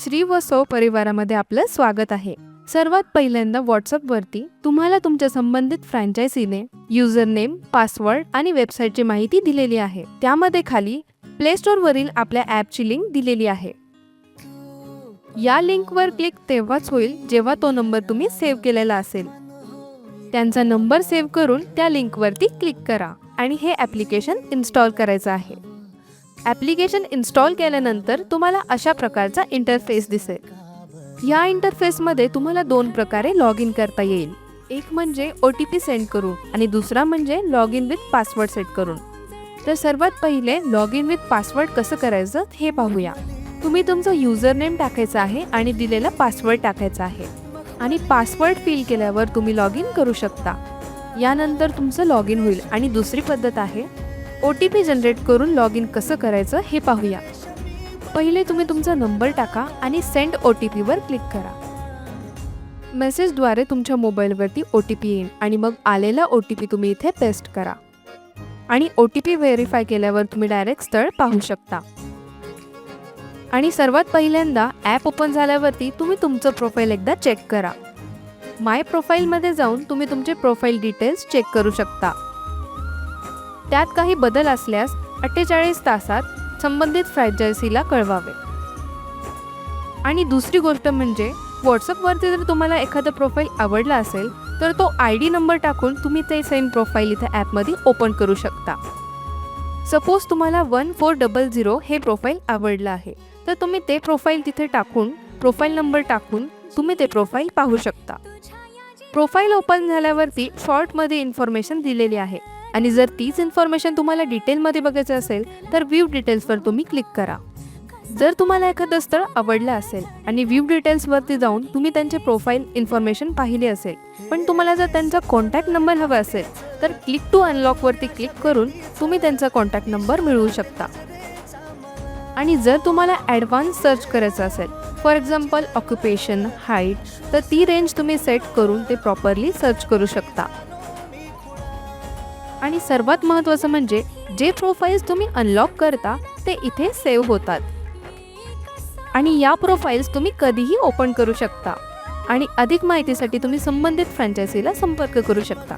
श्री व सौ परिवारामध्ये आपलं स्वागत आहे. सर्वात पहिल्यांदा व्हॉट्सअपवरती तुम्हाला तुमच्या संबंधित फ्रँचायझीने युजर नेम पासवर्ड आणि वेबसाईटची माहिती दिलेली आहे. त्यामध्ये खाली प्ले स्टोअरवरील आपल्या ॲपची लिंक दिलेली आहे. या लिंकवर क्लिक तेव्हाच होईल जेव्हा तो नंबर तुम्ही सेव्ह केलेला असेल. त्यांचा नंबर सेव्ह करून त्या लिंकवरती क्लिक करा आणि हे ॲप्लिकेशन इन्स्टॉल करायचं आहे. ॲप्लिकेशन इन्स्टॉल केल्यानंतर तुम्हाला अशा प्रकारचा इंटरफेस दिसेल. या इंटरफेसमध्ये तुम्हाला दोन प्रकारे लॉग इन करता येईल. एक म्हणजे ओ टी पी सेंड करून आणि दुसरा म्हणजे log in with password set करून. तर सर्वात पहिले लॉग इन विथ पासवर्ड कसं करायचं हे पाहूया. तुम्ही तुमचं युजर नेम टाकायचं आहे आणि दिलेला पासवर्ड टाकायचा आहे. आणि पासवर्ड फिल केल्यावर तुम्ही लॉग इन करू शकता. यानंतर तुमचं लॉग इन होईल आणि दुसरी पद्धत आहे ओ टी पी जनरेट करून लॉग इन कसं करायचं हे पाहूया. पहिले तुम्ही तुमचा नंबर टाका आणि सेंड ओ टी पीवर क्लिक करा. मेसेजद्वारे तुमच्या मोबाईलवरती ओ टी पी येईल आणि मग आलेला ओ टी पी तुम्ही इथे पेस्ट करा. आणि ओ टी पी व्हेरीफाय केल्यावर तुम्ही डायरेक्ट स्थळ पाहू शकता. आणि सर्वात पहिल्यांदा ॲप ओपन झाल्यावरती तुम्ही तुमचं प्रोफाईल एकदा चेक करा. माय प्रोफाईलमध्ये जाऊन तुम्ही तुमचे प्रोफाईल डिटेल्स चेक करू शकता. त्यात काही बदल असल्यास अठ्ठेचाळीस तासात संबंधित फ्रँचायझीला कळवावे. आणि दुसरी गोष्ट म्हणजे व्हॉट्सअपवरती जर तुम्हाला एखादा प्रोफाईल आवडला असेल तर तो आय डी नंबर टाकून तुम्ही ते सेम प्रोफाईल इथे ॲपमध्ये ओपन करू शकता. सपोज तुम्हाला वन फोर डबल झिरो हे प्रोफाईल आवडलं आहे तर तुम्ही ते प्रोफाईल तिथे टाकून प्रोफाईल नंबर टाकून तुम्ही ते प्रोफाईल पाहू शकता. प्रोफाईल ओपन झाल्यावरती शॉर्टमध्ये इन्फॉर्मेशन दिलेली आहे. आणि जर तीच इन्फॉर्मेशन तुम्हाला डिटेलमध्ये बघायचं असेल तर व्ह्यू डिटेल्सवर तुम्ही क्लिक करा. जर तुम्हाला एखादं स्थळ आवडलं असेल आणि व्ह्यू डिटेल्सवरती जाऊन तुम्ही त्यांचे प्रोफाईल इन्फॉर्मेशन पाहिली असेल पण तुम्हाला जर त्यांचा कॉन्टॅक्ट नंबर हवा असेल तर क्लिक टू अनलॉकवरती क्लिक करून तुम्ही त्यांचा कॉन्टॅक्ट नंबर मिळवू शकता. आणि जर तुम्हाला ॲडव्हान्स सर्च करायचं असेल फॉर एक्झाम्पल ऑक्युपेशन हाईट तर ती रेंज तुम्ही सेट करून ते प्रॉपरली सर्च करू शकता. आणि सर्वात महत्त्वाचं म्हणजे जे प्रोफाईल्स तुम्ही अनलॉक करता ते इथे सेव्ह होतात. आणि या प्रोफाईल्स तुम्ही कधीही ओपन करू शकता. आणि अधिक माहितीसाठी तुम्ही संबंधित फ्रँचायझीला संपर्क करू शकता.